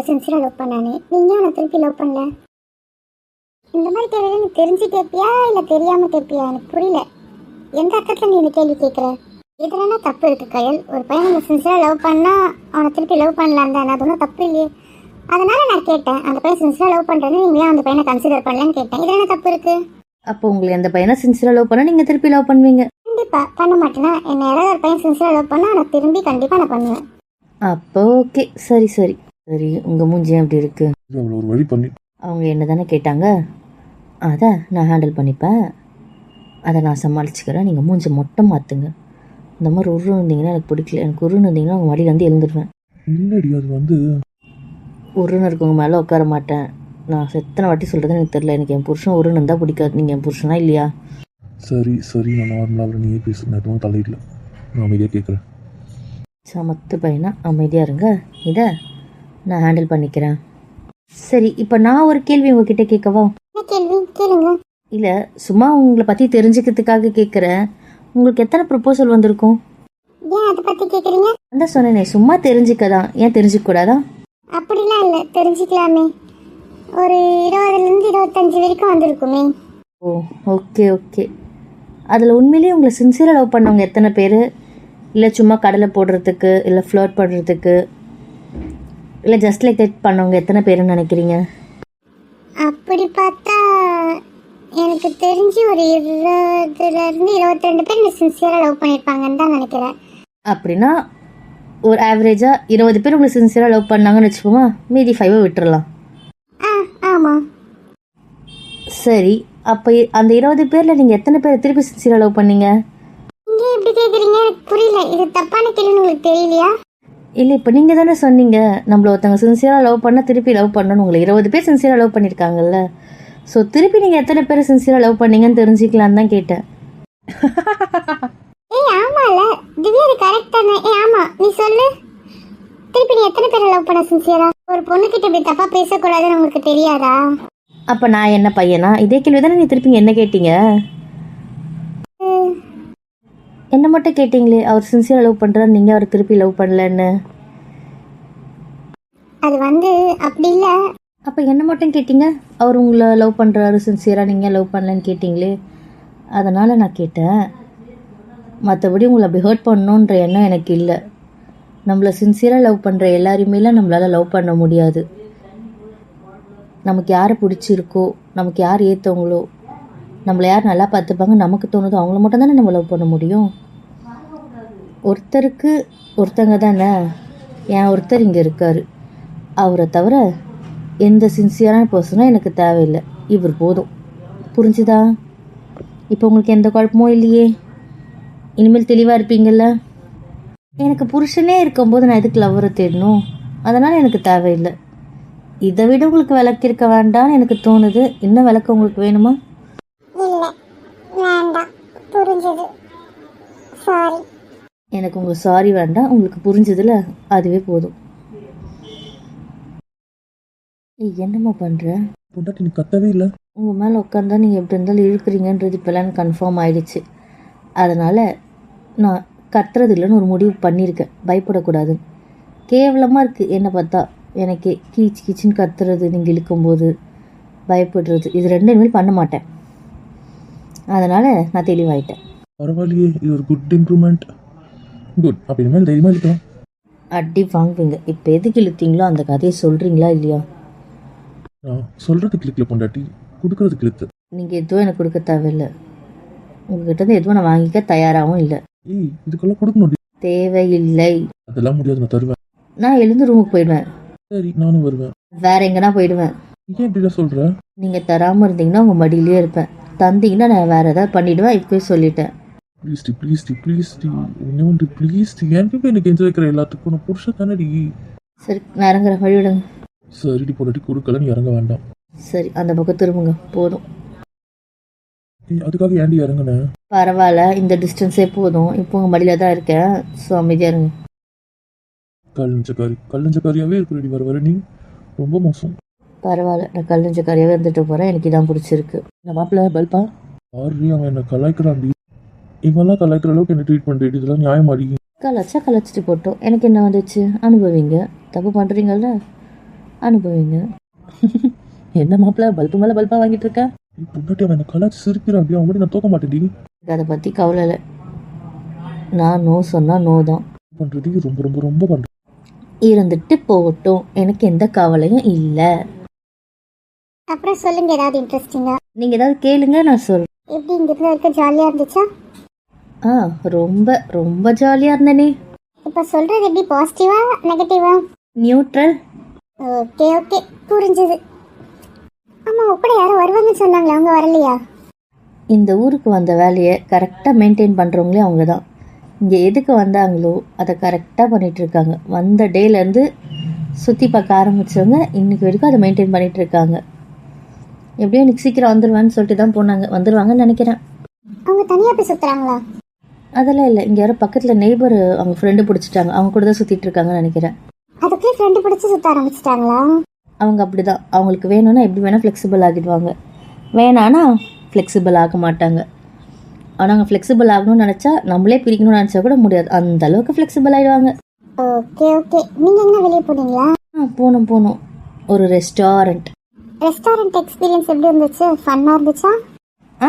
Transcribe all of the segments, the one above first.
உங்களை சின்சியராக லவ் பண்ணானே. நீங்கள் அவனை திருப்பி லவ் பண்ணல? இந்த மாதிரி கேள்வி நீ தெரிஞ்சு கேட்பியா இல்லை தெரியாமல் கேட்பியா எனக்கு புரியல. எந்த அர்த்தத்தில் நீ இந்த கேள்வி கேட்குற இதுலனா தப்பு இருக்கு கயல்? ஒரு பையன் உங்களை சின்சியராக லவ் பண்ணா அவனை திருப்பி லவ் பண்ணலாம் தானே அது ஒன்றும் தப்பு இல்லையே. அதனால நான் கேட்டேன். அந்த பையன் சின்சியராக லவ் பண்ணுறேன்னு நீங்கள் ஏன் அந்த பையனை கன்சிடர் பண்ணலன்னு கேட்டேன். இதுல என்ன தப்பு இருக்கு? அப்போ உங்களை அந்த பையனை சின்சியராக லவ் பண்ணால் நீங்கள் திருப்பி லவ் பண்ணுவீங்க? கண்டிப்பா. பண்ண மாட்டேனா? என்ன யாராவது ஒரு பையன் சின்சியராக லவ் பண்ணா நான் திரும்பி கண்டிப்பாக நான் பண்ணுவேன். அப்போ ஓகே சரி சரி. சரி உங்கள் மூஞ்சி ஏன் அப்படி இருக்கு? அவளை ஒரு வழி பண்ணி அவங்க என்ன தானே கேட்டாங்க? அதை நான் ஹேண்டில் பண்ணிப்பேன். அதை நான் சமாளிச்சுக்கிறேன். நீங்கள் மூஞ்சி மொட்டை மாற்றுங்க இந்த மாதிரி உருன்னு இருந்தீங்கன்னா எனக்கு பிடிக்கல. எனக்கு உருன்னு இருந்தீங்கன்னா உங்கள் மடியிலேருந்து எழுந்துருவேன். இல்லடி அது வந்து உருன்னு இருக்கவங்க மேலே உட்கார மாட்டேன். நான் எத்தனை வாட்டி சொல்கிறதுன்னு எனக்கு தெரியல. எனக்கு என் புருஷன் உருன்னு இருந்தால் பிடிக்காது. நீங்கள் என் புருஷனா இல்லையா? சரி சரி நான் நார்மலாக நீயே பேசு. நான் எதுவும் தலையிடல. நான் அமைதியாக கேட்குறேன் சமத்து பையனா? அமைதியாக இருங்க. இதை நான் ஹேண்டில் பண்ணிக்கிறேன். சரி இப்போ நான் ஒரு கேள்வி உங்ககிட்ட கேட்கவா? கேள்வி? கேளுங்க. இல்லை சும்மா உங்களை பற்றி தெரிஞ்சுக்கிறதுக்காக கேட்குறேன். உங்களுக்கு எத்தனை ப்ரொப்போசல் வந்திருக்கும்? ஏன் அதை பற்றி கேட்குறீங்க அந்த சொன்னேனே சும்மா தெரிஞ்சுக்க தான் ஏன் தெரிஞ்சுக்க கூடாதா அப்படிலாம் இல்லை தெரிஞ்சுக்கலாமே. ஒரு இருபதுலேருந்து இருபத்தஞ்சு வரைக்கும் வந்திருக்குமே. ஓ ஓகே ஓகே. அதில் உண்மையிலேயே உங்களை சின்சியராக லவ் பண்ணவங்க எத்தனை பேர்? இல்லை சும்மா கடலை போடுறதுக்கு இல்லை ஃப்ளோட் பண்ணுறதுக்கு இல்லை ஜஸ்ட் லைக் தட் பண்ணவங்க எத்தனை பேருன்னு நினைக்கிறீங்க? அப்படி பார்த்தா எனக்கு தெரிஞ்சு ஒரு இருபதுலேருந்து இருபத்தி ரெண்டு பேர் இந்த சின்சியராக லவ் பண்ணியிருப்பாங்கன்னு தான் நினைக்கிறேன். அப்படின்னா ஒரு ஆவரேஜாக இருபது பேர் உங்களை சின்சியராக லவ் பண்ணாங்கன்னு வச்சுப்போமா மீதி ஃபைவை விட்டுறலாம். ஆ ஆமாம் சரி அப்போ அந்த இருபது பேரில் நீங்கள் எத்தனை பேர் திருப்பி சின்சியராக லவ் பண்ணீங்க? நீங்கள் எப்படி கேட்குறீங்க எனக்கு புரியல. இது தப்பான கேள்வின்னு உங்களுக்கு தெரியலையா? இல்லை இப்போ நீங்கள் தானே சொன்னீங்க நம்மள ஒருத்தவங்க சின்சியராக லவ் பண்ணால் திருப்பி லவ் பண்ணணும் உங்களை இருபது பேர் சின்சியராக லவ் பண்ணியிருக்காங்கல்ல ஸோ திருப்பி நீங்கள் எத்தனை பேர் சின்சியராக லவ் பண்ணீங்கன்னு தெரிஞ்சுக்கலான்னு தான் கேட்டேன். ஏய் ஆமால திவ்யா இது கரெக்ட் தானே. ஏய் ஆமா நீ சொல்லு. திருப்பி நீ எத்தனை பேரை லவ் பண்ண சின்சியரா ஒரு பொண்ணுகிட்ட இப்படி தப்பா பேசக்கூடாதுன்னு உங்களுக்கு தெரியாதா? அப்போ நான் என்ன பையனா? இதே கேள்வி தானே நீ திருப்பி என்ன கேட்டீங்க? என்ன மட்டும் கேட்டீங்களே? அவர் சின்சியராக லவ் பண்ணுறாரு நீங்கள் அவர் திருப்பி லவ் பண்ணலன்னு. அது வந்து அப்படி இல்லை. அப்போ என்ன மட்டும் கேட்டீங்க? அவர் உங்களை லவ் பண்ணுறாரு சின்சியராக நீங்கள் லவ் பண்ணலன்னு கேட்டிங்களே. அதனால் நான் கேட்டேன். மற்றபடி உங்களை அப்படி ஹர்ட் பண்ணணுன்ற எண்ணம் எனக்கு இல்லை. நம்மளை சின்சியராக லவ் பண்ணுற எல்லாரையுமேலாம் நம்மளால் லவ் பண்ண முடியாது. நமக்கு யாரை பிடிச்சிருக்கோ நமக்கு யார் ஏற்றவங்களோ நம்மளை யார் நல்லா பார்த்துப்பாங்க? நமக்கு தோணுதோ அவங்கள மட்டும் தானே நம்ம லவ் பண்ண முடியும்? ஒருத்தருக்கு ஒருத்தங்க தானே? என் ஒருத்தர் இங்கே இருக்கார். அவரை தவிர எந்த சின்சியரான பர்சனும் எனக்கு தேவையில்லை. இவர் போதும். புரிஞ்சுதா? இப்போ உங்களுக்கு எந்த குழப்பமும் இல்லையே. இனிமேல் தெளிவாக இருப்பீங்கள்ல எனக்கு புருஷனே இருக்கும்போது நான் எதுக்கு லவ்வரை தேடணும்? அதனால் எனக்கு தேவையில்லை. இதை விட உங்களுக்கு விளக்கிருக்க வேண்டாம்னு எனக்கு தோணுது. இன்னும் விளக்க உங்களுக்கு வேணுமா? புரிஞ்சது. சாரி எனக்கு உங்கள் சாரி வேண்டாம். உங்களுக்கு புரிஞ்சதில்ல அதுவே போதும். ஏய், என்னம்மா பண்ணுற பொண்டாட்டி நீ கத்தவே இல்லை. உங்கள் மேலே உட்காந்தா நீங்கள் எப்படி இருந்தாலும் இழுக்கிறீங்கன்றது இப்போலாம் கன்ஃபார்ம் ஆயிடுச்சு. அதனால் நான் கத்துறது இல்லைன்னு ஒரு முடிவு பண்ணியிருக்கேன். பயப்படக்கூடாது. கேவலமாக இருக்குது என்னை பார்த்தா எனக்கு கீச் கீச்சின்னு கத்துறது நீங்கள் இழுக்கும்போது பயப்படுறது. இது ரெண்டு இனிமேல் பண்ண மாட்டேன். அதனால் நான் தெளிவாயிட்டேன். பரவாயில்லையே இது ஒரு குட் இம்ப்ரூவ்மெண்ட் குட் அப்போ இனிமேல் தைரியமாக இருக்கலாம் அடி வாங்குவீங்க. இப்போ எதுக்கு இழுத்தீங்களோ அந்த கதையை சொல்கிறீங்களா இல்லையா? நான் சொல்கிறது கிளிக்கில் பொண்டாட்டி. கொடுக்கறது கிளித்து நீங்கள் எதுவும் எனக்கு கொடுக்க தேவையில்லை. உங்ககிட்ட இருந்து எதுவும் நான் வாங்கிக்க தயாராகவும் இல்லை. ஏய் இதுக்கெல்லாம் கொடுக்கணும் தேவையில்லை. அதெல்லாம் முடியாது நான் தருவேன். நான் எழுந்து ரூமுக்கு போயிடுவேன். சரி நானும் வருவேன். வேற எங்கன்னா போயிடுவேன். ஏன் இப்படிலாம் சொல்கிற நீங்கள் தராமல் இருந்தீங்கன்னா உங்கள் மடியிலே இருப்பேன். தந்தீங்கன்னா நான் வேற ஏதாவது பண்ணிடுவேன் இப்போயே சொல்லிட்டேன். ப்ளீஸ் டி ப்ளீஸ் டி ப்ளீஸ் டி. என்ன ஒன்று ப்ளீஸ் டி. எனக்கு எனக்கு எஞ்சி வைக்கிற எல்லாத்துக்கும் நான் புருஷன் தானடி. சரி நான் இறங்குற வழி விடுங்க. சரிடி பொண்டாட்டி கொடுக்கல நீ இறங்க வேண்டாம். சரி அந்த பக்கம் திரும்புங்க. போதும். அதுக்காக ஏன்டி இறங்குனேன் பரவாயில்ல இந்த டிஸ்டன்ஸே போதும். இப்போ உங்கள் மடியில் தான் இருக்கேன். ஸோ அமைதியாக இருங்க. கல்லஞ்சக்காரி கல்லஞ்சக்காரியாகவே இருக்கிறடி வர வர நீ. ரொம்ப மோசம். பரவாயில்ல நான் கல்லஞ்ச கரையாகவே இருந்துட்டு போகிறேன் எனக்கு இதான் பிடிச்சிருக்கு. இந்த மாப்பிள்ள பல்பா? ஆறு அவன் என்ன கலாய்க்கிறான்டி இவெல்லாம் கலாய்க்கிற அளவுக்கு என்ன ட்ரீட் பண்ணுறேன் இதெல்லாம் நியாயமாடி கலாச்சா கலாச்சிட்டு போட்டோம். எனக்கு என்ன வந்துச்சு? அனுபவிங்க. தப்பு பண்ணுறீங்கல்ல அனுபவிங்க. என்ன மாப்பிள்ள பல்பு மேலே பல்பாக வாங்கிட்டு இருக்க? நீ பொண்டாட்டி அவன் கலாச்சி சிரிக்கிறான் அப்படியே அவன் நான் தூக்க மாட்டேன்டி. எனக்கு அதை பற்றி கவலை இல்லை. நான் நோ சொன்னால் நோ தான். பண்றது ரொம்ப ரொம்ப ரொம்ப பண்றேன் இருந்துட்டு போகட்டும். எனக்கு எந்த கவலையும் இல்லை. அப்புறம் சொல்லுங்க ஏதாவது இன்ட்ரெஸ்டிங்கா நீங்கள் ஏதாவது கேளுங்க நான் சொல்கிறேன் எப்படி இங்க இருந்த வரைக்கும் ஜாலியா இருந்துச்சா? ஆ ரொம்ப ரொம்ப ஜாலியாக இருந்தேனே. இப்ப சொல்றது எப்படி பாசிட்டிவா நெகட்டிவா நியூட்ரல் ஓகே ஓகே புரிஞ்சது. ஆமா கூட யாரும் வருவாங்கன்னு சொன்னாங்களே அவங்க வரலையா? இந்த ஊருக்கு வந்த வேலையை கரெக்டாக மெயின்டைன் பண்ணுறவங்களே அவங்க தான் இங்கே எதுக்கு வந்தாங்களோ அதை கரெக்டாக பண்ணிட்டு இருக்காங்க வந்த டேலேருந்து சுற்றி பார்க்க ஆரம்பித்தவங்க இன்னைக்கு வரைக்கும் அதை மெயின்டைன் பண்ணிட்டு இருக்காங்க எப்படியும் இன்னைக்கு சீக்கிரம் வந்துடுவேன்னு சொல்லிட்டு தான் போனாங்க. வந்துடுவாங்கன்னு நினைக்கிறேன். அவங்க தனியா போய் சுத்துறாங்களா? அதெல்லாம் இல்லை. இங்கே யாரோ பக்கத்தில் நெய்பர் அவங்க ஃப்ரெண்டு பிடிச்சிட்டாங்க. அவங்க கூட தான் சுற்றிட்டு இருக்காங்கன்னு நினைக்கிறேன். அதுக்குள்ளே ஃப்ரெண்டு பிடிச்சி சுத்த ஆரம்பிச்சிட்டாங்களா? அவங்க அப்படி தான் அவங்களுக்கு வேணும்னா எப்படி வேணால் ஃப்ளெக்சிபிள் ஆகிடுவாங்க. வேணான்னா ஃப்ளெக்சிபிள் ஆக மாட்டாங்க. ஆனால் அவங்க ஃப்ளெக்சிபிள் ஆகணும்னு நினச்சா நம்மளே பிரிக்கணும்னு நினச்சா கூட முடியாது. அந்த அளவுக்கு ஃப்ளெக்சிபிள் ஆகிடுவாங்க ஓகே ஓகே நீங்க எங்க வெளியே போனீங்களா? ஆ போனோம் போனோம். ஒரு ரெஸ்டாரண்ட் ரெஸ்டாரண்ட் எக்ஸ்பீரியன்ஸ் எப்படி இருந்துச்சு? ஃபன்னா இருந்துச்சா? ஆ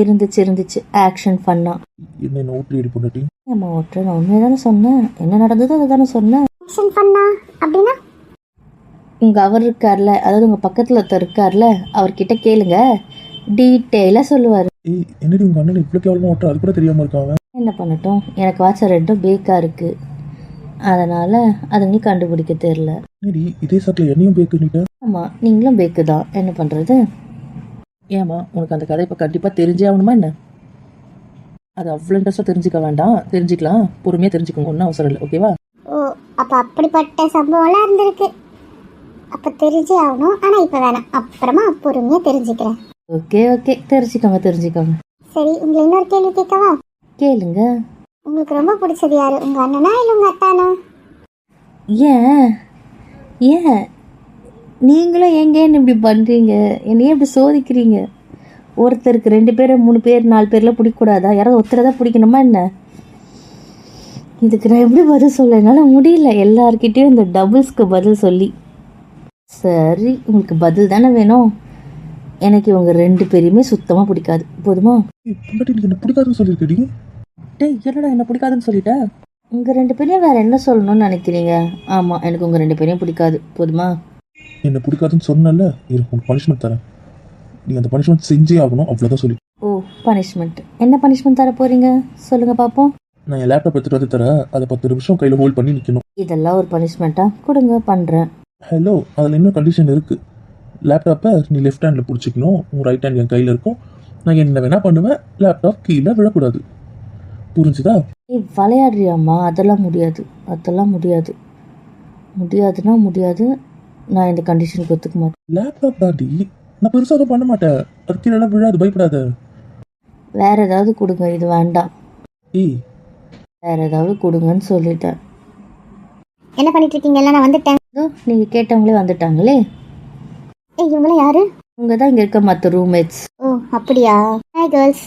இருந்துச்சு இருந்துச்சு. ஆக்ஷன் ஃபன்னா என்ன ஓட்டு ரெடி பொண்டாட்டி? ஏம்மா ஓட்டுற நான் உண்மையை தானே சொன்னேன். என்ன நடந்ததோ அதை தானே சொன்னேன். ஆக்ஷன் ஃபன்னா அப்படின்னா? உங்க அவர் இருக்கார்ல அதாவது உங்கள் பக்கத்தில் ஒருத்தர் இருக்கார்ல அவர்கிட்ட கேளுங்க. டீட்டெயிலாக சொல்லுவார். ஏய் என்னடி உங்க அண்ணன் இவ்வளோ கேவலமா ஓட்டுற அது கூட தெரியாம இருக்கான் அவன். என்ன பண்ணட்டும்? எனக்கு வாட்ச ரெண்டும் பேக்காக இருக்குது அதனால் அதுங்களுக்கு கண்டுபிடிக்க தெரில என்னடி இதே சாட்டில் என்னையும் பேக்குன்னுட்ட ஆமாம் நீங்களும் பேக்கு தான் என்ன பண்ணுறது ஏம்மா உனக்கு அந்த கதை இப்போ கண்டிப்பாக தெரிஞ்சே ஆகணுமா என்ன? அது அவ்வளோ இன்ட்ரெஸ்ட்டாக தெரிஞ்சுக்க வேண்டாம். தெரிஞ்சுக்கலாம். பொறுமையாக தெரிஞ்சுக்கோங்க. ஒன்றும் அவசரம் இல்லை. ஓகேவா? ஓ அப்ப அப்படிப்பட்ட சம்பவம்லாம் இருந்திருக்கு. அப்ப தெரிஞ்சே ஆகணும். ஆனா இப்ப வேணாம். அப்புறமா பொறுமையா தெரிஞ்சுக்கிறேன். Okay okay. தெரிஞ்சுக்கோங்க தெரிஞ்சுக்கோங்க. சரி உங்களை இன்னொரு கேள்வி கேட்கவா? கேளுங்க. உங்களுக்கு ரொம்ப பிடிச்சது யாரு? உங்க அண்ணனா இல்ல உங்க அத்தானா? ஏன்? ஏன்? நீங்களும் எங்கேன்னு இப்படி பண்ணுறீங்க என்னையே இப்படி சோதிக்கிறீங்க? ஒருத்தருக்கு ரெண்டு பேர் மூணு பேர் நாலு பேர்லாம் பிடிக்கக்கூடாதா? யாராவது ஒருத்தரை தான் பிடிக்கணுமா என்ன? இதுக்கு நான் எப்படி பதில் சொல்ல? என்னால் முடியல. எல்லார்கிட்டயும் இந்த டபுள்ஸ்க்கு பதில் சொல்லி. சரி உங்களுக்கு பதில் தானே வேணும்? எனக்கு இவங்க ரெண்டு பேரையுமே சுத்தமாக பிடிக்காது. போதுமா? என்ன பிடிக்காதுன்னு சொல்லியிருக்கடி? டேய் என்னடா என்ன பிடிக்காதுன்னு சொல்லிட்ட? உங்கள் ரெண்டு பேரையும் வேறு என்ன சொல்லணும்னு நினைக்கிறீங்க? ஆமாம் எனக்கு உங்கள் ரெண்டு பேரையும் பிடிக்காது. போதுமா? என்ன பிடிக்காதுன்னு சொன்னல இரு உனக்கு பனிஷ்மெண்ட் தரேன். நீ அந்த பனிஷ்மெண்ட் செஞ்சே ஆகணும் அவ்வளோதான் சொல்லி. ஓ பனிஷ்மெண்ட் என்ன பனிஷ்மெண்ட் தர போறீங்க? சொல்லுங்க பார்ப்போம் நான் என் லேப்டாப் எடுத்துட்டு வந்து தரேன். அதை பத்து நிமிஷம் கையில் ஹோல்ட் பண்ணி நிற்கணும் இதெல்லாம் ஒரு பனிஷ்மெண்ட்டா கொடுங்க பண்ணுறேன் ஹலோ அதில் இன்னும் கண்டிஷன் இருக்குது லேப்டாப்பை நீ லெஃப்ட் ஹேண்டில் பிடிச்சிக்கணும். உன் ரைட் ஹேண்ட் என் கையில் இருக்கும். நான் என்ன வேணா பண்ணுவேன். லேப்டாப் கீழே விழக்கூடாது. புரிஞ்சுதா? நீ விளையாடுறியாம்மா? அதெல்லாம் முடியாது. அதெல்லாம் முடியாது. முடியாதுன்னா முடியாது. நான் இந்த கண்டிஷனுக்கு ஒத்துக்க மாட்டேன். லேப்டாப் தாண்டி நான் பெருசாக எதுவும் பண்ண மாட்டேன். அது கீழே விழாது பயப்படாத. வேற ஏதாவது கொடுங்க இது வேண்டாம். ஏய். வேற ஏதாவது கொடுங்கன்னு சொல்லிட்டேன். என்ன பண்ணிட்டு இருக்கீங்க? எல்லாம் நான் வந்துட்டேன். நீங்கள் கேட்டவங்களே வந்துட்டாங்களே. ஏய் இவங்களாம் யாரு? உங்க தான் இங்கே இருக்க மற்ற ரூம்மேட்ஸ் ஓ அப்படியா? ஹாய் கேர்ள்ஸ்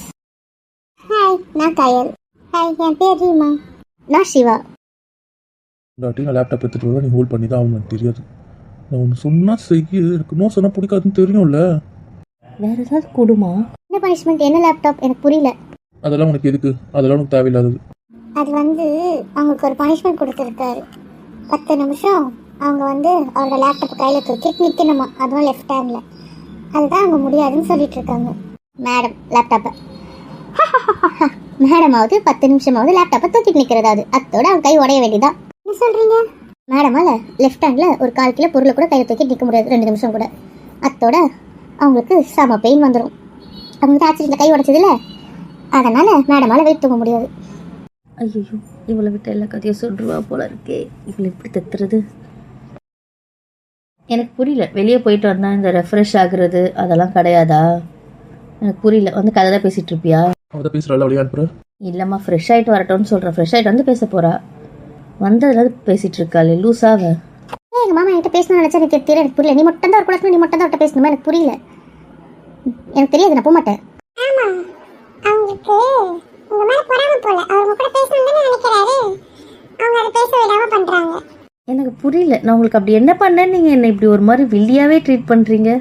ஹாய் நான் கயல். ஹாய் என் பேர் ரீமா. நான் சிவா. லேப்டாப் எடுத்துகிட்டு வருவேன் நீ ஹோல்ட் பண்ணி தான் ஆகணும் தெரியாது. நான் ஒன்று சொன்னால் செய்ய எனக்கு நோ சொன்னால் பிடிக்காதுன்னு தெரியும்ல. வேற ஏதாவது கொடுமா? என்ன பனிஷ்மெண்ட் என்ன லேப்டாப் எனக்கு புரியல. அதெல்லாம் உனக்கு எதுக்கு? அதெல்லாம் உனக்கு தேவையில்லாதது. அது வந்து அவங்களுக்கு ஒரு பனிஷ்மெண்ட் கொடுத்துருக்காரு. பத்து நிமிஷம் அவங்க வந்து அவரோட லேப்டாப் கையில் தூக்கிட்டு நிற்கணுமா அதுவும் லெஃப்ட் ஹேண்டில் அதுதான் அவங்க முடியாதுன்னு சொல்லிட்டு இருக்காங்க. மேடம் லேப்டாப்பை மேடமாவது பத்து நிமிஷமாவது லேப்டாப்பை தூக்கிட்டு நிற்கிறதாவது அத்தோட அவங்க கை உடைய வேண்டியதான் என்ன சொல்கிறீங்க மேடமால லெஃப்ட் ஹேண்டில் ஒரு கால் கிலோ பொருளை கூட கையில் தூக்கிட்டு நிற்க முடியாது. ரெண்டு நிமிஷம் கூட. அத்தோட அவங்களுக்கு செம பெயின் வந்துடும் அவங்களுக்கு ஆக்சிடென்ட்ல கை உடைச்சதுல அதனால மேடமால வெயிட் தூங்க முடியாது. ஐயோ இவளை விட்டு எல்லா கதையும் சொல்லிடுவா போல இருக்கே. இவளை எப்படி தத்துறது? எனக்கு புரியல. வெளியே போயிட்டு வந்தா இந்த ரெஃப்ரெஷ் ஆகுறது அதெல்லாம் கிடையாதா? எனக்கு புரியல. வந்து கதை தான் பேசிட்டு இருப்பியா? அவள் பேசுகிறாள் அவளையே அனுப்புற இல்லைம்மா ஃப்ரெஷ் ஆகிட்டு வரட்டும்னு சொல்கிறேன் ஃப்ரெஷ் ஆகிட்டு வந்து பேச போறா. வந்ததுல பேசிட்டு இருக்காளே லூஸாவ ஏய், எங்க மாமா என்கிட்ட பேசணும்னு நினைச்சா எனக்கு தெரியல எனக்கு புரியல. நீ மட்டும் தான் ஒரு குளத்துல நீ மட்டும் தான் அவர்கிட்ட பேசணுமா? எனக்கு புரியல. எனக்கு தெரியாது நான் போக மாட்டேன் ஆமா. அவங்களுக்கு உங்க மேல பொறாம போல. அவர் உங்க கூட பேசணும்னு நினைக்கிறாரு. அவங்க அதை பேச விடாம பண்றாங்க. எனக்கு புரியல. நான் உங்களுக்கு அப்படி என்ன பண்ணேன்னு நீங்கள் என்னை இப்படி ஒரு மாதிரி வில்லியாவே ட்ரீட் பண்ணுறீங்க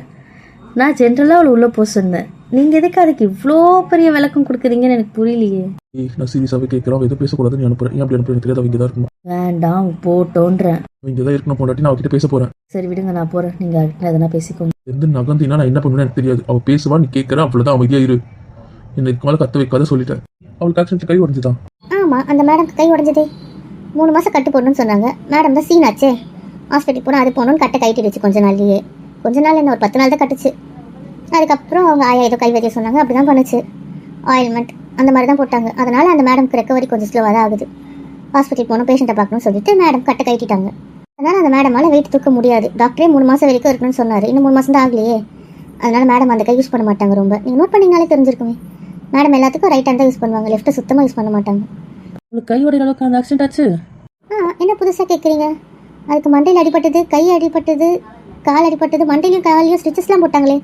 நான் ஜென்ரலாக அவளை உள்ளே போக சொன்னேன். நீங்கள் எதுக்கு அதுக்கு இவ்வளோ பெரிய விளக்கம் கொடுக்குறீங்கன்னு எனக்கு புரியலையே. ஏய் நான் சீரியஸாகவே கேட்குறேன். எதுவும் பேசக்கூடாதுன்னு அனுப்புறேன். ஏன் அப்படி அனுப்புறேன் தெரியாது. அவள் இங்கே தான் இருக்கணும். வேண்டாம் போட்டோன்றேன். அவள் இங்கே தான் இருக்கணும் போனாட்டி நான் அவகிட்ட பேச போகிறேன் சரி விடுங்க நான் போகிறேன் நீங்கள் அடுத்து எதனா பேசிக்கோங்க. எந்த நகர்ந்தீங்கன்னா நான் என்ன பண்ணுவேன்னு எனக்கு தெரியாது. அவள் பேசுவா நீ கேட்குற அவ்வளோதான் அமைதியாக இரு. என்னை இதுக்கு மேலே கத்த வைக்காத சொல்லிட்டேன். அவளுக்கு ஆக்சிடென்ட் கை உடஞ்சுதான் ஆமா அந்த மேடம் கை உடைஞ்சதே. மூணு மாசம் கட்டு போடணும்னு சொன்னாங்க. மேடம் தான் சீன் ஆச்சே. ஹாஸ்பிட்டல் போனால் அது போகணும்னு கட்டை கைட்டிடுச்சு கொஞ்ச நாள்லயே. கொஞ்ச நாள் என்ன ஒரு பத்து நாள் தான் கட்டுச்சு. அதுக்கப்புறம் அவங்க ஆயா ஏதோ கை வைக்க சொன்னாங்க அப்படி தான் பண்ணுச்சு ஆயில்மெண்ட் அந்த மாதிரி தான் போட்டாங்க. அதனால அந்த மேடம்க்கு ரெக்கவரி கொஞ்சம் ஸ்லோவாக தான் ஆகுது. ஹாஸ்பிட்டல் போகணும் பேஷண்ட்டை பார்க்கணும்னு சொல்லிட்டு மேடம் கட்டை கைட்டிட்டாங்க அதனால அந்த மேடமால வெயிட் தூக்க முடியாது. டாக்டரே மூணு மாதம் வரைக்கும் இருக்கணும்னு சொன்னார். இன்னும் மூணு மாதம் தான் ஆகலையே. அதனால மேடம் அந்த கை யூஸ் பண்ண மாட்டாங்க ரொம்ப. நீங்கள் நோட் பண்ணீங்கனாலே தெரிஞ்சிருக்குமே. மேடம் எல்லாத்துக்கும் ரைட் ஹேண்ட் தான் யூஸ் பண்ணுவாங்க. லெஃப்ட்டை சுத்தமாக யூஸ் பண்ண மாட்டாங்க. உங்களுக்கு கை உடையிற அளவுக்கு அந்த ஆக்சிடென்ட் ஆச்சு? ஆ என்ன புதுசாக கேட்குறீங்க அதுக்கு மண்டையில் அடிபட்டது கை அடிபட்டது கால் அடிபட்டது மண்டையிலையும் காலையும் ஸ்டிச்சஸ்லாம் போட்டாங்களே.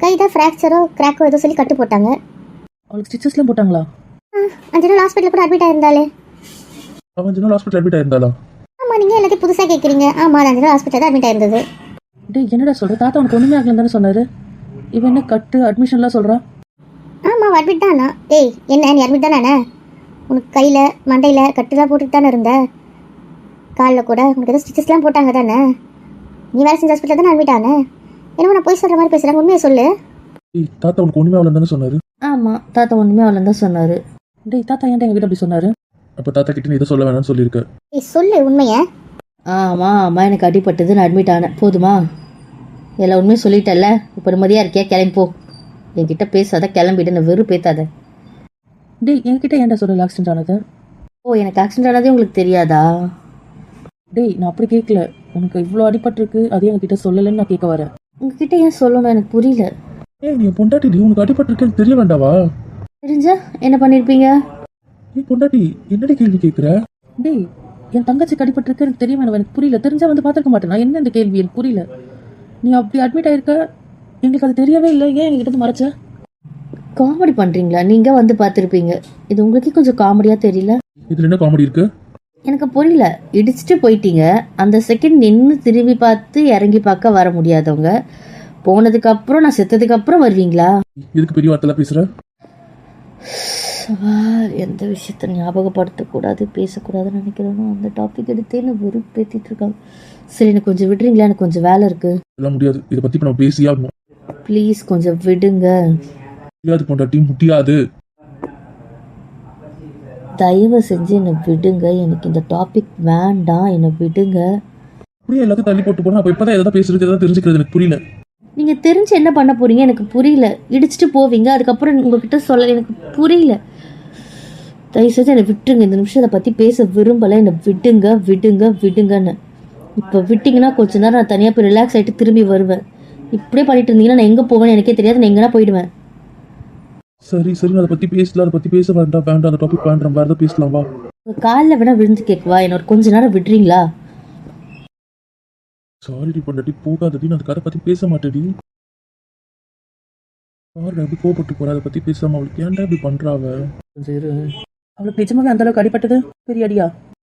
கை தான் ஃப்ராக்சரோ கிராக்கோ ஏதோ சொல்லி கட்டு போட்டாங்க. அவளுக்கு ஸ்டிச்சஸ்லாம் போட்டாங்களா? ஆ, அஞ்சு நாள் ஹாஸ்பிட்டலில் கூட அட்மிட் ஆயிருந்தாலே அஞ்சு நாள் ஹாஸ்பிட்டல் அட்மிட் ஆயிருந்தாளா? ஆமாம் நீங்கள் எல்லாத்தையும் புதுசாக கேட்குறீங்க ஆமாம் அது அஞ்சு நாள் ஹாஸ்பிட்டல் தான் அட்மிட் ஆயிருந்தது. டேய் என்னடா சொல்ற? தாத்தா உனக்கு ஒண்ணுமே ஆகலன்னு தானே சொன்னாரு. இவன் என்ன கட்டு அட்மிஷன்லாம் சொல்றா? ஆமாம் அட்மிட் தானா? ஏய் என்ன நீ அட்மிட் தானே உனக்கு கையில் மண்டையில் கட்டுலாம் போட்டுட்டு தானே இருந்த? காலில் கூட உனக்கு ஏதோ ஸ்டிச்சஸ்லாம் போட்டாங்க தானே? நீ வேலை செஞ்ச ஹாஸ்பிட்டல் தானே அட்மிட் ஆனே? என்னமோ நான் போய் சொல்கிற மாதிரி பேசுகிறேன் உண்மையை சொல்லு. ஏய் தாத்தா உனக்கு ஒன்றுமே அவளை தானே சொன்னார்? ஆமாம் தாத்தா ஒன்றுமே அவளை தான் சொன்னார். டேய் தாத்தா ஏன்டா எங்ககிட்ட அப்படி சொன்னாரு? அப்போ தாத்தா கிட்ட நீ இதை சொல்ல வேணாம்னு சொல்லியிருக்க. ஏய் சொல்லு உண்மையை. ஆமாம் ஆமாம் எனக்கு அடிபட்டது நான் அட்மிட் ஆனேன். போதுமா? எல்லா உண்மையும் சொல்லிட்டல்ல இப்போ நிம்மதியாக இருக்கியா? கிளம்பி போ. என்கிட்ட பேசாத கிளம்பிட்டு நான் வெறும் பேத்தாத டேய் என்கிட்ட ஏன்டா சொல்லல ஆக்சிடென்ட் ஆனது? ஓ எனக்கு ஆக்சிடென்ட் ஆனதே உங்களுக்கு தெரியாதா? டேய் நான் அப்படி கேட்கல உனக்கு இவ்வளோ அடிபட்டிருக்கு அதே என்கிட்ட சொல்லலைன்னு நான் கேட்க வரேன். உங்ககிட்ட ஏன் சொல்லணும் எனக்கு புரியல. ஏய் நீ பொண்டாட்டி டி, உனக்கு அடிபட்டிருக்கேன்னு தெரிய வேண்டாவா? தெரிஞ்சா என்ன பண்ணியிருப்பீங்க நீ பொண்டாட்டி என்னடி கேள்வி கேட்குற டேய் என் தங்கச்சிக்கு அடிபட்டிருக்கு எனக்கு தெரிய வேணும் எனக்கு புரியல. தெரிஞ்சா வந்து பார்த்துருக்க மாட்டேன். நான் என்ன இந்த கேள்வி? எனக்கு புரியல. நீ அப்படி அட்மிட் ஆயிருக்க? எங்களுக்கு அது தெரியவே இல்லை. ஏன் எங்ககிட்ட மறைச்ச? காமெடி பண்ணுறீங்களா நீங்கள் வந்து பார்த்துருப்பீங்க. இது உங்களுக்கே கொஞ்சம் காமெடியாக தெரியல. இதில் என்ன காமெடி இருக்கு? எனக்கு புரியல. இடிச்சிட்டு போயிட்டீங்க. அந்த செகண்ட் நின்று திரும்பி பார்த்து இறங்கி பார்க்க வர முடியாதவங்க. போனதுக்கு அப்புறம் நான் செத்ததுக்கு அப்புறம் வருவீங்களா? எதுக்கு பெரிய வார்த்தைலாம் பேசுற? எந்த விஷயத்த ஞாபகப்படுத்தக்கூடாது பேசக்கூடாதுன்னு நினைக்கிறேனோ அந்த டாபிக் எடுத்தே நான் வெறுப்பேத்திட்டு இருக்காங்க. சரி எனக்கு கொஞ்சம் விடுறீங்களா? எனக்கு கொஞ்சம் வேலை இருக்கு. எல்லாம் முடியாது. இதை இப்போ நம்ம பேசியே ஆகணும். ப்ளீஸ் கொஞ்சம் விடுங்க. முடியாது பொண்டாட்டி. முடியாது. தயவு செஞ்சு என்னை விடுங்க. எனக்கு இந்த டாபிக் வேண்டாம். என்னை விடுங்க. அப்படியே எல்லாத்தையும் தள்ளி போட்டு போனா அப்போ இப்போ தான் எதாவது பேசுறது எதாவது தெரிஞ்சுக்கிறது எனக்கு புரியல. நீங்கள் தெரிஞ்சு என்ன பண்ண போறீங்க? எனக்கு புரியல. இடிச்சிட்டு போவீங்க. அதுக்கப்புறம் உங்ககிட்ட சொல்ல எனக்கு புரியல. தயவு செஞ்சு என்னை விட்டுருங்க. இந்த நிமிஷம் அதை பற்றி பேச விரும்பலை. என்னை விடுங்க விடுங்க விடுங்கன்னு. இப்போ விட்டிங்கன்னா கொஞ்ச நேரம் நான் தனியாக போய் ரிலாக்ஸ் ஆகிட்டு திரும்பி வருவேன். இப்படியே பண்ணிட்டு இருந்தீங்கன்னா நான் எங்கே போவேன்னு எனக்கே தெரியாது. நான் எங்கன்னா போயிடுவேன். சரி சரி அதை பற்றி பேசல அதை பற்றி பேச வேண்டாம் வேண்டாம் அந்த டாபிக் வேண்டாம் வேறு எதாவது பேசலாம் வா. உங்கள் காலில் வேணா விழுந்து கேட்கவா என்ன ஒரு கொஞ்ச நேரம் விடுறீங்களா? சாரிடி பொண்டாட்டி போகாதடி நான் அந்த கதை பற்றி பேச மாட்டேடி பாருடா எப்படி கோபப்பட்டு போற? அதை பற்றி பேசாம அவளுக்கு ஏன்டா இப்படி பண்றாவ கொஞ்சம் இரு அவளுக்கு நிஜமாவே அந்த அளவுக்கு அடிபட்டது? பெரிய அடியா?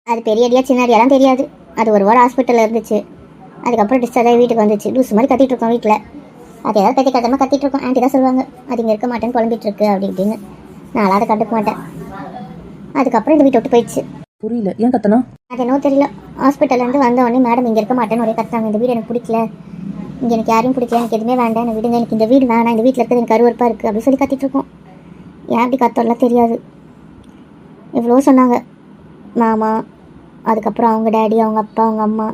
அது பெரிய அடியா சின்ன அடியாலாம் தெரியாது. அது ஒரு வாரம் ஹாஸ்பிட்டலில் இருந்துச்சு. அதுக்கப்புறம் டிஸ்சார்ஜ் ஆகி வீட்டுக்கு வந்துச்சு. லூஸ் மாதிரி கத்திட்டு இருக்கோம் வீட்டில் அது ஏதாவது கத்தி கத்தமாக கத்திட்டு இருக்கோம். ஆண்டி தான் சொல்லுவாங்க அது இங்கே இருக்க மாட்டேன்னு குழம்பிட்டு இருக்கு அப்படி இப்படின்னு. நான் அதை கண்டுக்க மாட்டேன். அதுக்கப்புறம் இந்த வீட்டை விட்டு போயிடுச்சு. புரியல. ஏன் கத்தனா அது என்னவோ தெரியல. ஹாஸ்பிட்டல்லேருந்து வந்த உடனே மேடம் இங்கே இருக்க மாட்டேன்னு ஒரே கத்தாங்க இந்த வீடு எனக்கு பிடிக்கல. இங்கே எனக்கு யாரையும் பிடிக்கல. எனக்கு எதுவுமே வேண்டாம். எனக்கு விடுங்க. எனக்கு இந்த வீடு வேணாம். இந்த வீட்டில் இருக்கிறது எனக்கு கருவறுப்பாக இருக்குது அப்படின்னு சொல்லி கத்திட்டு இருக்கோம். ஏன் அப்படி கத்தோம்லாம் தெரியாது. எவ்வளோ சொன்னாங்க. மாமா அதுக்கப்புறம் அவங்க டேடி அவங்க அப்பா அவங்க அம்மா.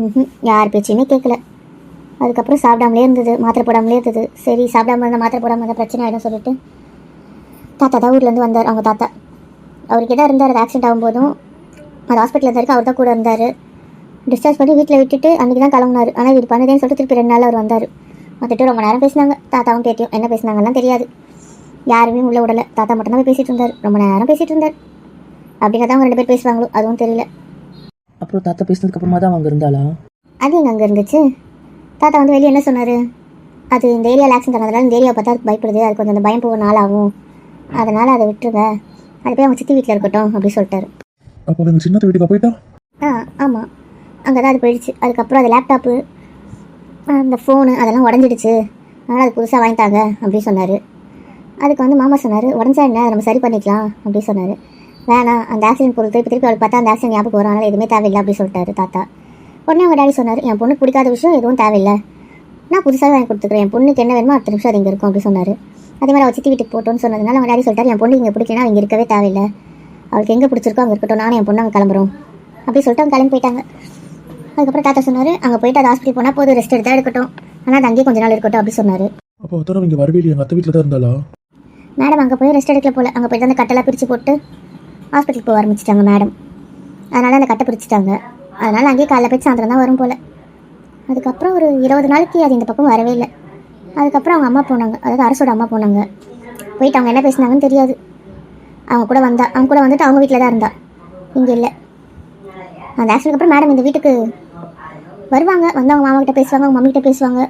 ம் யார் பேச்சையுமே கேட்கல அதுக்கப்புறம் சாப்பிடாமலே இருந்தது மாத்திரை போடாமலே இருந்தது. சரி சாப்பிடாம இருந்தால் மாத்திரை போடாமல் இருந்தால் பிரச்சனை ஆகிடும் சொல்லிட்டு தாத்தா தான் ஊர்லேருந்து வந்தார் அவங்க தாத்தா. அவருக்கு தான் இருந்தார் அது ஆக்சிடென்ட் ஆகும்போதும். அது ஹாஸ்பிட்டலில் இருந்தாருக்கு அவர் தான் கூட இருந்தார். டிஸ்சார்ஜ் பண்ணி வீட்டில் விட்டுட்டு அன்றைக்கி தான் கிளம்புனார். ஆனால் இது பண்ணுதேன்னு சொல்லிட்டு திருப்பி ரெண்டு நாள் அவர் வந்தார். வந்துட்டு ரொம்ப நேரம் பேசினாங்க. தாத்தாவும் பேட்டியும் என்ன பேசினாங்கலாம் தெரியாது. யாருமே உள்ள விடலை தாத்தா மட்டும்தான் பேசிகிட்டு இருந்தார். ரொம்ப நேரம் பேசிகிட்டு இருந்தார். அப்படின்னா தான் அவங்க ரெண்டு பேர் பேசுவாங்களோ அதுவும் தெரியல. அப்புறம் தாத்தா பேசினதுக்கு அப்புறமா தான் அவங்க இருந்தாளா? அது எங்க அங்கே இருந்துச்சு? தாத்தா வந்து வெளியே என்ன சொன்னார்? அது இந்த ஏரியாவில் ஆக்சிடென்ட் ஆனதுனால இந்த ஏரியாவை பார்த்தா அதுக்கு பயப்படுது. அது கொஞ்சம் அந்த பயம் போக நாளாகும். அதனால் அதை விட்டுருங்க. அது போய் அவங்க சித்தி வீட்டில் இருக்கட்டும் அப்படி சொல்லிட்டாரு. அப்போ எங்கள் சின்னத்தை வீட்டுக்கா போயிட்டா? ஆ ஆமாம் அங்கே தான் அது போயிடுச்சு. அதுக்கப்புறம் அது லேப்டாப்பு அந்த ஃபோனு அதெல்லாம் உடஞ்சிடுச்சு. அதனால் அது புதுசாக வாங்கிட்டாங்க அப்படின்னு சொன்னார். அதுக்கு வந்து மாமா சொன்னார் உடஞ்சா என்ன? அதை நம்ம சரி பண்ணிக்கலாம் அப்படின்னு சொன்னார். வேணாம் அந்த ஆக்சிடென்ட் பொறுத்து இப்போ திருப்பி அவளுக்கு பார்த்தா அந்த ஆக்சிடென்ட் ஞாபகம் வரும். அதனால் எதுவுமே தேவையில்லை அப்படின்னு சொல்லிட்டாரு தாத்தா. உடனே அவங்க டாடி சொன்னார் என் பொண்ணுக்கு பிடிக்காத விஷயம் எதுவும் தேவையில்லை. நான் புதுசாக வாங்கி கொடுத்துக்கிறேன். என் பொண்ணுக்கு என்ன வேணுமோ அடுத்த நிமிஷம் அது இங்கே இருக்கும் அப்படின்னு சொன்னார். அதே மாதிரி அவள் சித்தி வீட்டுக்கு போட்டோன்னு சொன்னதுனால அவங்க டாடி சொல்லிட்டாரு என் பொண்ணு இங்கே பிடிக்கலனா இங்கே இருக்கவே தேவையில்லை. அவளுக்கு எங்கே பிடிச்சிருக்கோ அங்கே இருக்கட்டும். நானும் என் பொண்ணு அங்கே கிளம்புறோம். அப்படி சொல்லிட்டு அவங்க கிளம்பி போயிட்டாங்க. அதுக்கப்புறம் தாத்தா சொன்னார் அங்கே போயிட்டு அது ஹாஸ்பிட்டல் போனால் போதும் ரெஸ்ட் எடுத்தா இருக்கட்டும் ஆனால் அது அங்கேயே கொஞ்ச நாள் இருக்கட்டும் அப்படி சொன்னார். அப்போ அத்தனை இங்கே வரவே எங்கள் அத்தை வீட்டில் தான் இருந்தாளா? மேடம் அங்கே போய் ரெஸ்ட் எடுக்கல போல. அங்கே போயிட்டு அந்த கட்டெல்லாம் பிரித்து போட்டு ஹாஸ்பிட்டலுக்கு போக ஆரம்பிச்சிட்டாங்க மேடம். அதனால் அந்த கட்டை பிரிச்சுட்டாங்க. அதனால் அங்கேயே காலைல போய் சாயந்தரம் தான் வரும் போல். அதுக்கப்புறம் ஒரு இருபது நாளைக்கு அது இந்த பக்கம் வரவே இல்லை. அதுக்கப்புறம் அவங்க அம்மா போனாங்க. அதாவது அரசோட அம்மா போனாங்க. போயிட்டு அவங்க என்ன பேசுனாங்கன்னு தெரியாது. அவங்க கூட வந்தா அவங்க கூட வந்துட்டு அவங்க வீட்டில் தான் இருந்தா. இங்கே இல்லை. அந்த ஆக்சிடென்ட் அப்புறம் மேடம் இந்த வீட்டுக்கு வருவாங்க. வந்து அவங்க மாமாக்கிட்ட பேசுவாங்க அவங்க மம்மிகிட்ட பேசுவாங்க.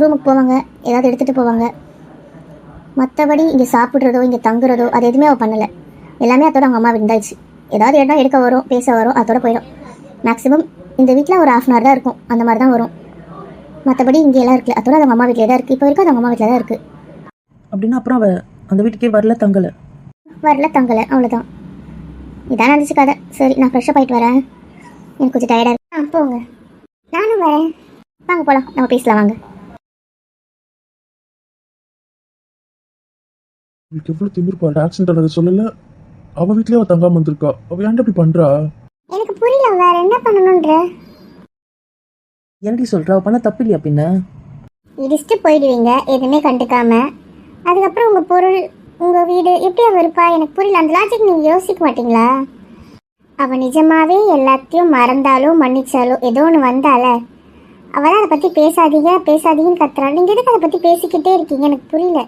ரூமுக்கு போவாங்க. ஏதாவது எடுத்துகிட்டு போவாங்க. மற்றபடி இங்கே சாப்பிட்றதோ இங்கே தங்குறதோ அது எதுவுமே அவள் பண்ணலை. எல்லாமே அதோட அவங்க அம்மா இருந்தாச்சு ஏதாவது இடம் எடுக்க வரும் பேச வரும் அதோட போயிடும். மேக்ஸிமம் இந்த வீட்டில் ஒரு ஹாஃப் அன் ஹவர் தான் இருக்கும். அந்த மாதிரி தான் வரும். மற்றபடி இங்கே எல்லாம் இருக்குல்ல அதோட அவங்க அம்மா வீட்டில் தான் இருக்குது இப்போ வரைக்கும் அது அவங்க அம்மா வீட்டில் தான் இருக்குது அப்படின்னா அப்புறம் அவ அந்த வீட்டுக்கே வரல தங்கலை? வரல தங்கலை. அவ்வளோதான் இதான் நடந்துச்சு கதை. சரி நான் ஃப்ரெஷ்ஷாக போயிட்டு வரேன். எனக்கு கொஞ்சம் டயர்டாக இருக்கு. ஆ போங்க. நானும் வரேன். வாங்க போகலாம் நம்ம பேசலாம் வாங்க. உங்களுக்கு எவ்வளோ திமிருப்பா? ஆக்சிடென்ட் ஆனது சொல்லல அவள் வீட்லேயே அவள் தங்காமல் வந்திருக்கா. அவள் ஏன்டா இப்படி பண்ணுறா எனக்கு புரியல வேற என்ன பண்ணணுன்ற என்னடி சொல்கிறா அவ பண்ண தப்பு இல்லையா பின்ன? இடிச்சுட்டு போயிடுவீங்க எதுவுமே கண்டுக்காம. அதுக்கப்புறம் உங்கள் பொருள் உங்கள் வீடு எப்படி அவ இருப்பா? எனக்கு புரியல. அந்த லாஜிக் நீங்கள் யோசிக்க மாட்டீங்களா? அவள் நிஜமாவே எல்லாத்தையும் மறந்தாலோ மன்னிச்சாலோ ஏதோ ஒன்று வந்தால அவள் அதை பற்றி பேசாதீங்க பேசாதீங்கன்னு கத்துறாள். நீங்கள் எதுக்கு அதை பற்றி பேசிக்கிட்டே இருக்கீங்க? எனக்கு புரியல.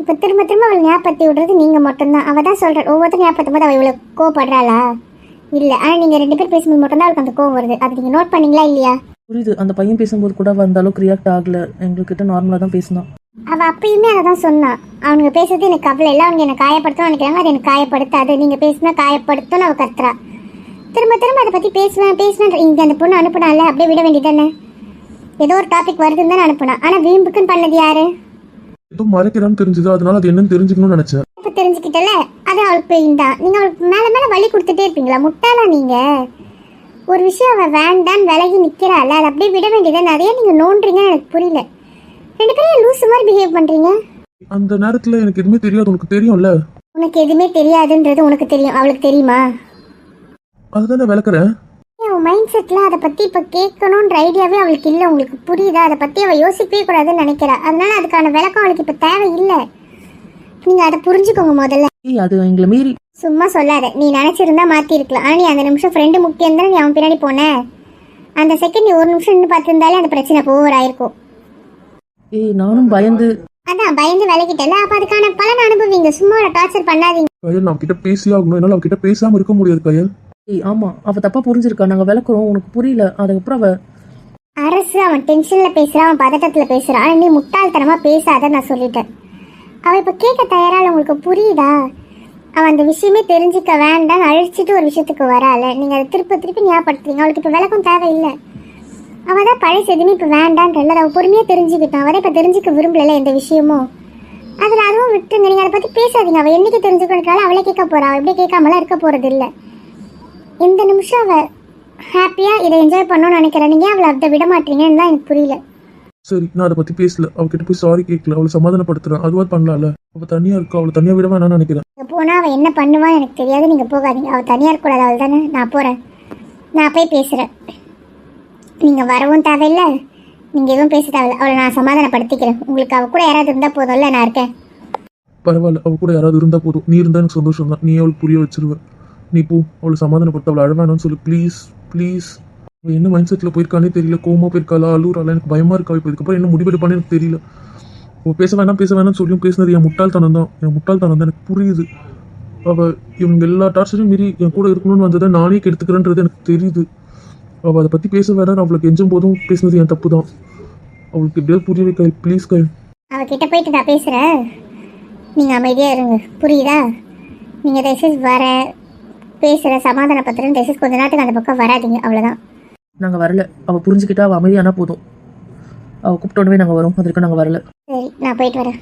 இப்போ திரும்ப திரும்ப அவளை ஞாபகப்படுத்தி விடுறது நீங்கள் மட்டும்தான். அவள் தான் சொல்கிற ஒவ்வொருத்தரும் ஞாபகத்தும் போது அவள் இவ்வளோ கோவப்படுறாளா? இல்லை ஆனால் நீங்கள் ரெண்டு பேர் பேசும்போது மட்டும்தான் அவளுக்கு அந்த கோவம் வருது. அதை நீங்கள் நோட் பண்ணீங்களா இல்லையா? புரியுது. அந்த பையன் பேசும்போது கூட அந்த அளவுக்கு ரியாக்ட் ஆகல. எங்ககிட்ட நார்மலாக தான் பேசினான் அவ அப்பயுமே அதை தான் சொன்னான் அவனுங்க பேசுறது எனக்கு கவலை இல்லை. அவங்க என்ன காயப்படுத்தும் நினைக்கிறாங்க. அது எனக்கு காயப்படுத்தாது. நீங்க பேசினா காயப்படுத்தும்னு அவ கத்துறா. திரும்ப திரும்ப அதை பத்தி பேசுவேன் பேசுவேன் இங்க அந்த பொண்ணு அனுப்புனால அப்படியே விட வேண்டியதானே ஏதோ ஒரு டாபிக் வருதுன்னு தானே அனுப்புனா. ஆனா வீம்புக்குன்னு பண்ணது யாரு? ஏதோ மறைக்கிறான்னு தெரிஞ்சது. அதனால அது என்னன்னு தெரிஞ்சுக்கணும்னு நினச்சேன். இப்ப தெரிஞ்சுக்கிட்டல அது அவளுக்கு பெயின் தான் நீங்க அவளுக்கு மேல மேல வழி கொடுத்துட்டே இருப்பீங்களா? முட்டாளா நீங்க? ஒரு விஷயம் அவ வேண்டான்னு விலகி நிக்கிறாள் அதை அப்படியே விட வேண்டியதானே அதையே நீங்க நோன்றீங்கன்னு எனக்கு புரியல. ரெண்டு பேரும் லூசு மாதிரி பிஹேவ் பண்றீங்க. அந்த நேரத்தில் எனக்கு எதுவுமே தெரியாது. உனக்கு தெரியும்ல? உனக்கு எதுவுமே தெரியாதுன்றது உனக்கு தெரியும். அவளுக்கு தெரியுமா? அதுதானே விளக்குறேன் உன் மைண்ட் செட்டில் அதை பற்றி இப்போ கேட்கணுன்ற ஐடியாவே அவளுக்கு இல்லை. உங்களுக்கு புரியுதா? அதை பற்றி அவள் யோசிக்கவே கூடாதுன்னு நினைக்கிறா. அதனால அதுக்கான விளக்கம் அவளுக்கு இப்போ தேவை இல்லை நீங்கள் அதை புரிஞ்சுக்கோங்க முதல்ல. ஏய் அது எங்களை மீறி. சும்மா சொல்லாத. நீ நினச்சிருந்தா மாற்றிருக்கலாம் ஆனால் நீ அந்த நிமிஷம் ஃப்ரெண்டு முக்கியம் தானே நீ அவன் பின்னாடி போன? அந்த செகண்ட் நீ ஒரு நிமிஷம் நின்று பார்த்துருந்தாலே அந்த பிரச்சனை ஓவர் ஆயிருக்கும் ஏய் நானும் பயந்து. அதான் பயந்து விலகிட்டல அப்போ அதுக்கான பலன் அனுபவிங்க. சும்மா ஒரு டார்ச்சர் பண்ணாதீங்க. கயல் நான் கிட்ட பேசியே ஆகணும். என்னால் அவகிட்ட பேசாமல் இருக்க முடியாது கயல். ஏய் ஆமாம் அவ தப்பாக புரிஞ்சிருக்கா. நாங்கள் விளக்குறோம். உனக்கு புரியல. அதுக்கப்புறம் அவ அரசு அவன் டென்ஷன்ல பேசுறான் அவன் பதட்டத்துல பேசுறான் ஆனா நீ முட்டாள்தனமா பேசாத நான் சொல்லிட்டேன். அவள் இப்போ கேட்க தயாரால் உங்களுக்கு புரியுதா? அவள் அந்த விஷயமே தெரிஞ்சுக்க வேண்டாம். அழிச்சிட்டு ஒரு விஷயத்துக்கு வரால நீங்கள் அதை திருப்பி திருப்பி ஞாபகப்படுத்துறீங்க. அவளுக்கு இப்போ விளக்கம் தேவையில்லை. அவள் தான் பழசு எதுவுமே இப்போ வேண்டான்றல. அவள் பொறுமையாக தெரிஞ்சுக்கிட்டான் அவரை இப்போ தெரிஞ்சுக்க விரும்பல எந்த விஷயமும். அதில் அதுவும் விட்டுருங்க. நீங்கள் அதை பற்றி பேசாதீங்க. அவள் என்னைக்கு தெரிஞ்சுக்கணுனால அவளே கேட்க போகிறா அவள் எப்படியே கேட்காமலாம் இருக்க போகிறது இல்லை. இந்த நிமிஷம் அவள் ஹாப்பியாக இதை என்ஜாய் பண்ணணும்னு நினைக்கிறேன். நீங்க அவளை அதை விட மாட்டீங்கன்னு தான் எனக்கு புரியல. சரி நான் அதை பற்றி பேசல. அவகிட்ட போய் சாரி கேட்கல அவளை சமாதானப்படுத்துறேன். அதுவாக பண்ணலாம்ல? அவள் தனியாக இருக்கா? அவளை தனியாக விட வேணாம்னு நினைக்கிறேன். போனால் அவள் என்ன பண்ணுவான்னு எனக்கு தெரியாது. நீங்கள் போகாதீங்க. அவள் தனியாக இருக்கக்கூடாது. அவள் தானே நான் போகிறேன் நான் போய் பேசுகிறேன் நீங்கள் வரவும் தேவையில்லை. நீங்கள் எதுவும் பேச தேவையில்ல. அவளை நான் சமாதானப்படுத்திக்கிறேன். உங்களுக்கு அவள் கூட யாராவது இருந்தால் போதும்ல நான் இருக்கேன். பரவாயில்ல. அவள் கூட யாராவது இருந்தால் போதும். நீ இருந்தால் எனக்கு சந்தோஷம் தான் நீ அவளுக்கு புரிய வச்சிருவ. நீ போ. அவளை சமாதானப்படுத்த. அவளை அழ வேணாம்னு சொல்லு. ப்ளீஸ் ப்ளீஸ் என்ன மைண்ட் செட்டில் போயிருக்கானே தெரியல. கோமா போயிருக்காளா? அழுகுறாளா எனக்கு பயமாக இருக்கா? இப்போ இதுக்கப்புறம் என்ன முடிவெடுப்பானே எனக்கு தெரியல. அவள் பேச வேணாம் பேச வேணாம்னு சொல்லியும் பேசினது என் முட்டாள்தனம் தான். என் முட்டாள்தனம் தான். எனக்கு புரியுது. அவள் இவங்க எல்லா டார்ச்சரையும் மீறி என் கூட இருக்கணும்னு வந்ததை நானே கெடுத்துக்கிறேன்றது எனக்கு தெரியுது. அவள் அதை பற்றி பேச வேணாம் அவளுக்கு எஞ்சும் போதும் பேசினது என் தப்பு தான். அவளுக்கு எப்படியாவது புரிய வைக்க ப்ளீஸ் கை. அவகிட்ட போயிட்டு நான் பேசுகிறேன் நீங்கள் அமைதியாக இருங்க. புரியுதா? நீங்கள் தயவுசெய்து வர. பேசுகிற சமாதானப்படுத்துறேன் தயவுசெய்து கொஞ்ச நாட்டுக்கு அந்த பக்கம் வராதிங்க. அவ்வளோதான் நாங்கள் வரல. அவள் புரிஞ்சுக்கிட்டா அவள் அமைதியானா போதும். அவள் கூப்பிட்டோன்னே நாங்கள் வரோம். அது வரைக்கும் நாங்கள் வரல. சரி நான் போயிட்டு வரேன்.